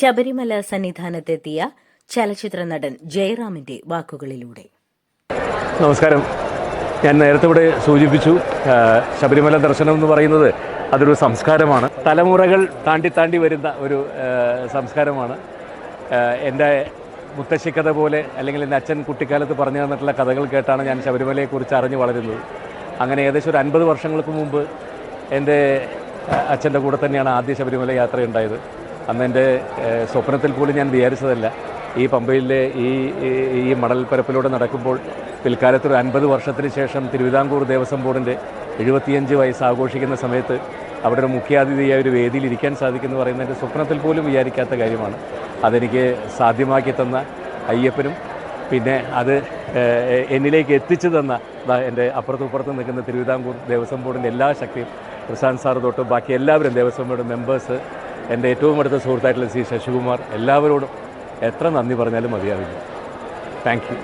ശബരിമല സന്നിധാനത്തെത്തിയ ചലച്ചിത്ര നടൻ ജയറാമിന്റെ വാക്കുകളിലൂടെ. നമസ്കാരം. ഞാൻ നേരത്തെ ഇവിടെ സൂചിപ്പിച്ചു ശബരിമല ദർശനം എന്ന് പറയുന്നത് അതൊരു സംസ്കാരമാണ്. തലമുറകൾ താണ്ടി താണ്ടി വരുന്ന ഒരു സംസ്കാരമാണ്. എന്റെ മുത്തശ്ശിക്കഥ പോലെ അല്ലെങ്കിൽ എന്റെ അച്ഛൻ കുട്ടിക്കാലത്ത് പറഞ്ഞു തന്നിട്ടുള്ള കഥകൾ കേട്ടാണ് ഞാൻ ശബരിമലയെക്കുറിച്ച് അറിഞ്ഞു വളരുന്നത്. അങ്ങനെ ഏകദേശം ഒരു അൻപത് വർഷങ്ങൾക്ക് മുമ്പ് എന്റെ അച്ഛന്റെ കൂടെ തന്നെയാണ് ആദ്യ ശബരിമല യാത്രയുണ്ടായത്. അന്ന് എന്റെ സ്വപ്നത്തിൽ പോലും ഞാൻ വിചാരിച്ചതല്ല. ഈ പമ്പയിലെ ഈ ഈ- മടൽപ്പരപ്പിലൂടെ നടക്കുമ്പോൾ പിൽക്കാലത്ത് ഒരു അൻപത് വർഷത്തിന് ശേഷം തിരുവിതാംകൂർ ദേവസ്വം ബോർഡിന്റെ എഴുപത്തിയഞ്ച് വയസ്സ് ആഘോഷിക്കുന്ന സമയത്ത് അവിടെ ഒരു മുഖ്യാതിഥിയായ ഒരു വേദിയിൽ ഇരിക്കാൻ സാധിക്കുമെന്ന് പറയുന്നത് എന്റെ സ്വപ്നത്തിൽ പോലും വിചാരിക്കാത്ത കാര്യമാണ്. അതെനിക്ക് സാധ്യമാക്കി തന്ന അയ്യപ്പനും പിന്നെ അത് എന്നിലേക്ക് എത്തിച്ചു തന്ന എന്റെ അപ്പുറത്തും ഇപ്പുറത്തും നിൽക്കുന്ന തിരുവിതാംകൂർ ദേവസ്വം ബോർഡിന്റെ എല്ലാ ശക്തിയും പ്രശാന്ത് സാർ തൊട്ട് ബാക്കി എല്ലാവരും ദേവസ്വം ബോർഡ് മെമ്പേഴ്സ് എന്റെ ഏറ്റവും അടുത്ത സുഹൃത്തായിട്ടുള്ള സി ശശികുമാർ എല്ലാവരോടും എത്ര നന്ദി പറഞ്ഞാലും മതിയാവില്ല. Thank you